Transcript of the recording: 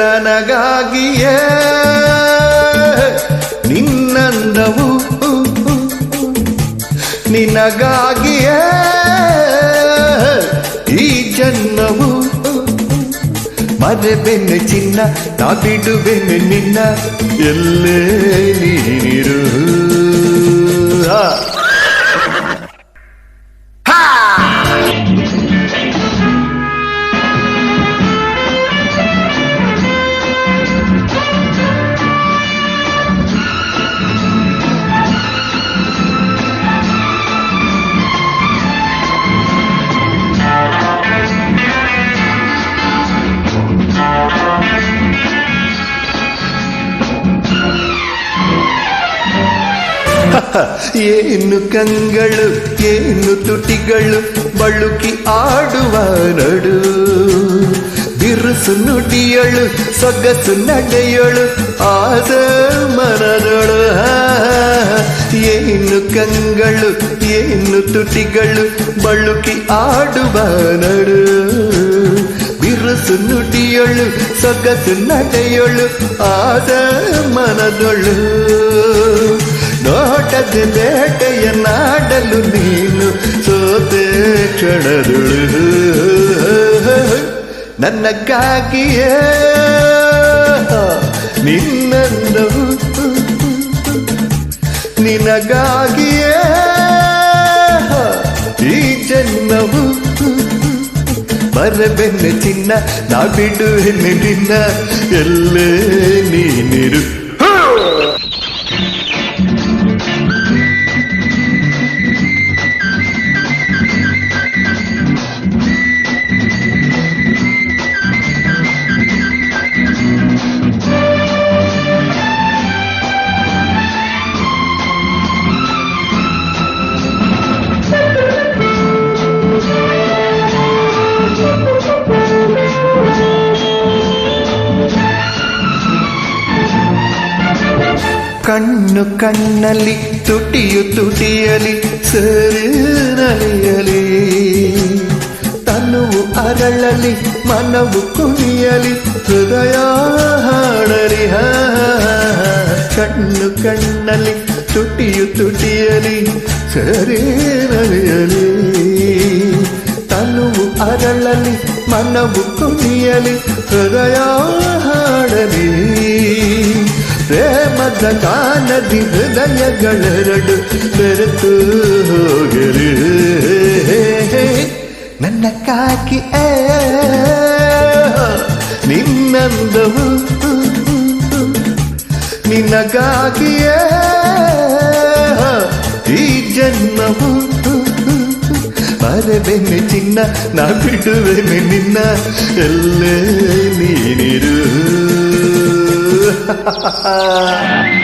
ನನಗಾಗಿಯೇ ನಿನ್ನಂದವು ನಿನಗಾಗಿಯೇ ಈ ಜನ್ಮವು ಮರೆಬೆನ್ನೆ ಚಿನ್ನ ನಾ ಬೆನ್ನು ನಿನ್ನ ಎಲ್ಲೇ ನೀರು ಏನು ಕಂಗಳು ಏನು ತುಟಿಗಳು ಬಳುಕಿ ಆಡುವ ನಡು ಬಿರುಸು ನುಡಿಯಳು ಸೊಗಸು ನಡೆಯಳು ಆದ ಮನದಳು ಆ, ಏನು ಕಂಗಳು ಏನು ತುಟಿಗಳು ಬಳುಕಿ ಆಡುವ ನಡು ಬಿರುಸು ನುಡಿಯಳು ಸೊಗಸು ನಡೆಯಳು ಆದ ಮನದೊಳು ನೋಟದ ಬೇಟೆಯ ನಾಡಲು ನೀನು ಸೋತೆ ನನ್ನ ನನ್ನಕ್ಕಾಗಿಯೇ ನಿನ್ನಂದವು ನಿನಗಾಗಿಯೇ ಈ ಜನ್ಮವು ಬರಬೆನ್ನ ಚಿನ್ನ ನಾ ಬಿಡುವೆನ್ನ ನಿನ್ನ ಎಲ್ಲೇ ನೀನಿರು. ಕಣ್ಣು ಕಣ್ಣಲ್ಲಿ ತುಟಿಯು ತುಟಿಯಲಿ ಸರಿ ನಲಿಯಲಿ ತನುವು ಅರಳಲಿ ಮನವು ಕುಣಿಯಲಿ ಹೃದಯ ಹಾಡಲಿ ಹಾ. ಕಣ್ಣು ಕಣ್ಣಲ್ಲಿ ತುಟಿಯು ತುಟಿಯಲಿ ಸರಿ ನಲಿಯಲಿ ತನುವು ಅರಳಲಿ ಮನವು ಕುಣಿಯಲಿ ಹೃದಯ ಹಾಡಲಿ ಪ್ರೇಮದ ಕಾನದಿ ಹೃದಯಗಳೆರಡು ಬೆರೆತು ಹೋಗಲಿ. ನನ್ನ ಕಾಕಿ ನಿನ್ನಂದವು ನಿನ್ನ ಕಾಕಿಯ ಈ ಜನ್ಮವು? ಮರಬೆನ್ನೆ ಚಿನ್ನ, ನಾ ಬಿಡುವೆನೆ ನಿನ್ನ, ಎಲ್ಲೇ ನೀನಿರು? ha ha ha